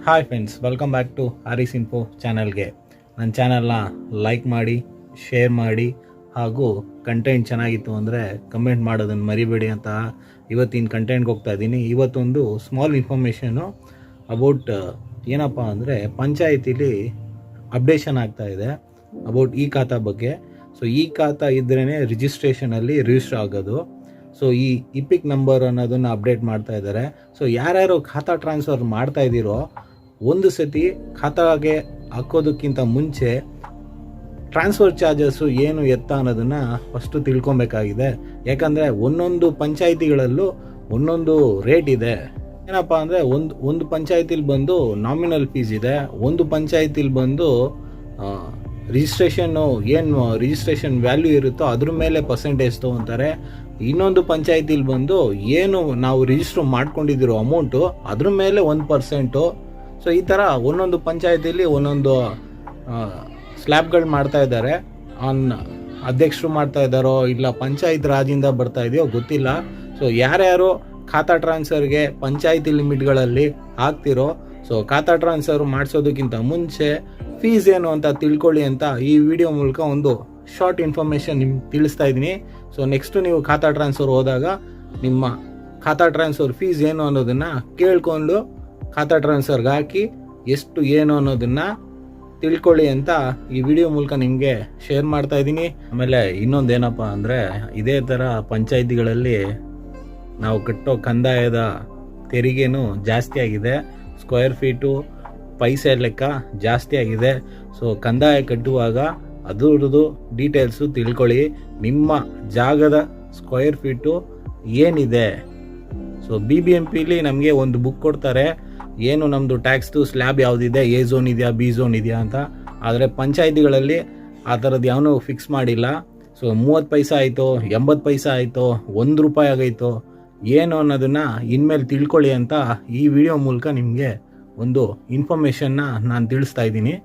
Hi friends welcome back to Haris info ಚಾನಲ್ಗೆ ನನ್ನ ಚಾನಲ್ನ ಲೈಕ್ ಮಾಡಿ ಶೇರ್ ಮಾಡಿ, ಹಾಗೂ ಕಂಟೆಂಟ್ ಚೆನ್ನಾಗಿತ್ತು ಅಂದರೆ ಕಮೆಂಟ್ ಮಾಡೋದನ್ನು ಮರಿಬೇಡಿ ಅಂತ ಇವತ್ತಿನ ಕಂಟೆಂಟ್ಗೆ ಹೋಗ್ತಾ ಇದ್ದೀನಿ. ಇವತ್ತೊಂದು ಸ್ಮಾಲ್ ಇನ್ಫಾರ್ಮೇಷನು ಅಬೌಟ್ ಏನಪ್ಪ ಅಂದರೆ ಪಂಚಾಯತಿಲಿ ಅಪ್ಡೇಷನ್ ಆಗ್ತಾ ಇದೆ ಅಬೌಟ್ ಈ ಖಾತಾ ಬಗ್ಗೆ. ಸೊ ಈ ಖಾತಾ ಇದ್ರೇ ರಿಜಿಸ್ಟ್ರೇಷನಲ್ಲಿ ರಿಜಿಸ್ಟರ್ ಆಗೋದು. ಸೊ ಈ ಇಪಿಕ್ ನಂಬರ್ ಅನ್ನೋದನ್ನು ಅಪ್ಡೇಟ್ ಮಾಡ್ತಾ ಇದ್ದಾರೆ ಸೊ ಯಾರ್ಯಾರು ಖಾತಾ ಟ್ರಾನ್ಸ್ಫರ್ ಮಾಡ್ತಾ ಇದ್ದೀರೋ ಒಂದು ಸತಿ ಖಾತಾಗೆ ಹಾಕೋದಕ್ಕಿಂತ ಮುಂಚೆ ಟ್ರಾನ್ಸ್ಫರ್ ಚಾರ್ಜಸ್ಸು ಏನು ಎತ್ತ ಅನ್ನೋದನ್ನು ಫಸ್ಟು ತಿಳ್ಕೊಬೇಕಾಗಿದೆ. ಯಾಕಂದರೆ ಒಂದೊಂದು ಪಂಚಾಯಿತಿಗಳಲ್ಲೂ ಒಂದೊಂದು ರೇಟ್ ಇದೆ. ಏನಪ್ಪ ಅಂದರೆ ಒಂದು ಒಂದು ಪಂಚಾಯತಿಲಿ ಬಂದು ನಾಮಿನಲ್ ಫೀಸ್ ಇದೆ. ಒಂದು ಪಂಚಾಯತಿಲಿ ಬಂದು ರಿಜಿಸ್ಟ್ರೇಷನ್ನು ಏನು ರಿಜಿಸ್ಟ್ರೇಷನ್ ವ್ಯಾಲ್ಯೂ ಇರುತ್ತೋ ಅದ್ರ ಮೇಲೆ ಪರ್ಸೆಂಟೇಜ್ ತೊಗೊತಾರೆ. ಇನ್ನೊಂದು ಪಂಚಾಯತಿಲಿ ಬಂದು ಏನು ನಾವು ರಿಜಿಸ್ಟರ್ ಮಾಡ್ಕೊಂಡಿದ್ದೀರೋ ಅಮೌಂಟು ಅದ್ರ ಮೇಲೆ ಒಂದು ಪರ್ಸೆಂಟು ಸೊ ಈ ಥರ ಒಂದೊಂದು ಪಂಚಾಯತಿಲಿ ಒಂದೊಂದು ಸ್ಲ್ಯಾಬ್ಗಳು ಮಾಡ್ತಾ ಇದ್ದಾರೆ. ಆನ್ ಅಧ್ಯಕ್ಷರು ಮಾಡ್ತಾ ಇದ್ದಾರೋ ಇಲ್ಲ ಪಂಚಾಯತ್ ರಾಜಿಂದ ಬರ್ತಾ ಇದೆಯೋ ಗೊತ್ತಿಲ್ಲ. ಸೊ ಯಾರ್ಯಾರು ಖಾತಾ ಟ್ರಾನ್ಸ್ಫರ್ಗೆ ಪಂಚಾಯತಿ ಲಿಮಿಟ್ಗಳಲ್ಲಿ ಹಾಕ್ತಿರೋ ಸೊ ಖಾತಾ ಟ್ರಾನ್ಸ್ಫರ್ ಮಾಡಿಸೋದಕ್ಕಿಂತ ಮುಂಚೆ ಫೀಸ್ ಏನು ಅಂತ ತಿಳ್ಕೊಳ್ಳಿ ಅಂತ ಈ ವಿಡಿಯೋ ಮೂಲಕ ಒಂದು ಶಾರ್ಟ್ ಇನ್ಫಾರ್ಮೇಷನ್ ನಿಮ್ಗೆ ತಿಳಿಸ್ತಾ ಇದ್ದೀನಿ. ಸೊ ನೆಕ್ಸ್ಟು ನೀವು ಖಾತಾ ಟ್ರಾನ್ಸ್ಫರ್ ಹೋದಾಗ ನಿಮ್ಮ ಖಾತಾ ಟ್ರಾನ್ಸ್ಫರ್ ಫೀಸ್ ಏನು ಅನ್ನೋದನ್ನು ಕೇಳ್ಕೊಂಡು ಖಾತಾ ಟ್ರಾನ್ಸ್ಫರ್ಗೆ ಹಾಕಿ ಎಷ್ಟು ಏನು ಅನ್ನೋದನ್ನು ತಿಳ್ಕೊಳ್ಳಿ ಅಂತ ಈ ವಿಡಿಯೋ ಮೂಲಕ ನಿಮಗೆ ಶೇರ್ ಮಾಡ್ತಾ ಇದ್ದೀನಿ. ಆಮೇಲೆ ಇನ್ನೊಂದೇನಪ್ಪ ಅಂದರೆ ಇದೇ ಥರ ಪಂಚಾಯಿತಿಗಳಲ್ಲಿ ನಾವು ಕಟ್ಟೋ ಕಂದಾಯದ ತೆರಿಗೆನೂ ಜಾಸ್ತಿ ಆಗಿದೆ. ಸ್ಕ್ವೇರ್ ಫೀಟು ಪೈಸೆ ಲೆಕ್ಕ ಜಾಸ್ತಿ ಆಗಿದೆ. ಸೊ ಕಂದಾಯ ಕಟ್ಟುವಾಗ ಅದರದು ಡೀಟೇಲ್ಸು ತಿಳ್ಕೊಳ್ಳಿ. ನಿಮ್ಮ ಜಾಗದ ಸ್ಕ್ವೇರ್ ಫೀಟು ಏನಿದೆ? So B B M P ನಮಗೆ ಒಂದು ಬುಕ್ ಕೊಡ್ತಾರೆ. ಏನು ನಮ್ಮದು ಟ್ಯಾಕ್ಸ್ದು ಸ್ಲ್ಯಾಬ್ ಯಾವುದಿದೆ ಎ ಝೋನ್ ಇದೆಯಾ ಬಿ ಝೋನ್ ಇದೆಯಾ ಅಂತ. ಆದರೆ ಪಂಚಾಯಿತಿಗಳಲ್ಲಿ ಆ ಥರದ್ದು ಯಾವನೂ ಫಿಕ್ಸ್ ಮಾಡಿಲ್ಲ. ಸೊ ಮೂವತ್ತು ಪೈಸೆ ಆಯಿತು, ಎಂಬತ್ತು ಪೈಸೆ ಆಯಿತು, ಒಂದು ರೂಪಾಯಿ ಆಗೈತು, ಏನು ಅನ್ನೋದನ್ನು ಇನ್ಮೇಲೆ ತಿಳ್ಕೊಳ್ಳಿ ಅಂತ ಈ ವಿಡಿಯೋ ಮೂಲಕ ನಿಮಗೆ ಒಂದು ಇನ್ಫಾರ್ಮೇಷನ್ನ ನಾನು ತಿಳಿಸ್ತಾ ಇದ್ದೀನಿ.